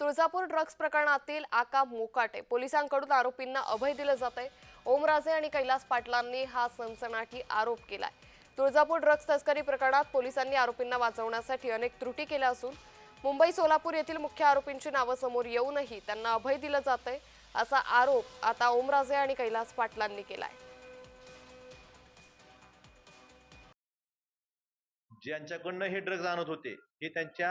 Tuljapur drugs प्रकरणातील आका मोकाटे. पोलिसांकडून आरोपींना अभय दिलं जातंय. ओमराजे आणि कैलास पाटलांनी हा सनसनाटी आरोप केलाय. तुळजापूर ड्रग्ज तस्करी प्रकरणात पोलिसांनी आरोपींना वाचवण्यासाठी अनेक त्रुटी केल्या असून मुंबई सोलापूर येथील मुख्य आरोपींची नावं समोर येऊनही त्यांना अभय दिलं जातंय असा आरोप आता ओमराजे आणि कैलास पाटलांनी केलाय. ज्यांच्याकडनं हे ड्रग्ज आणत होते हे त्यांच्या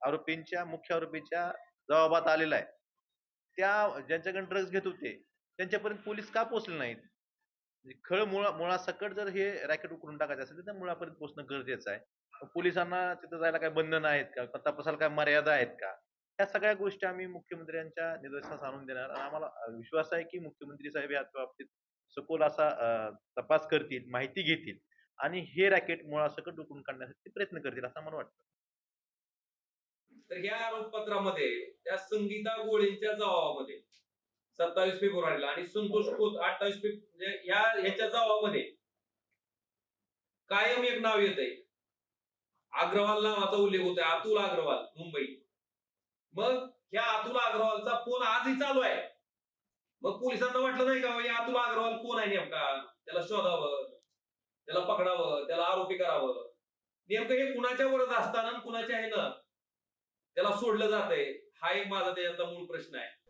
आरोपींच्या मुख्य आरोपीच्या जबाबात आलेला आहे. त्या ज्यांच्याकडून ड्रग्ज घेत होते त्यांच्यापर्यंत पोलीस का पोहोचले नाहीत? म्हणजे खळ मुळा मुळासकट जर हे रॅकेट उकरून टाकायचं असेल तर त्या मुळापर्यंत पोहोचणं गरजेचं आहे. पोलिसांना तिथं जायला काय बंधन आहेत का? तपासाला काय मर्यादा आहेत का? ह्या सगळ्या गोष्टी आम्ही मुख्यमंत्र्यांच्या निदर्शनास आणून देणार आणि आम्हाला विश्वास आहे की मुख्यमंत्री साहेब या बाबतीत सखोल असा तपास करतील माहिती घेतील आणि हे रॅकेट मुळासकट उकरून काढण्यासाठी प्रयत्न करतील असं मला वाटतं. तर ह्या आरोपपत्रामध्ये त्या संगीता गोळेंच्या जबाबामध्ये सत्तावीस फेब्रुवारीला आणि संतोष खोत अठ्ठावीस फेब्रुवारी म्हणजे ह्याच्या जबाबामध्ये कायम एक नाव येत आहे अग्रवाल नावाचा उल्लेख होतोय अतुल अग्रवाल मुंबई मग ह्या अतुल अग्रवालचा फोन आजही चालू आहे. मग पोलिसांना वाटलं नाही का हे अतुल अग्रवाल कोण आहे नेमका? त्याला शोधावं त्याला पकडावं त्याला आरोपी करावं. नेमकं हे कुणाच्या वरच असताना कुणाच्या आहे ना त्याला सोडलं जातंय. हा एक माझा त्याच्यातला मूळ प्रश्न आहे.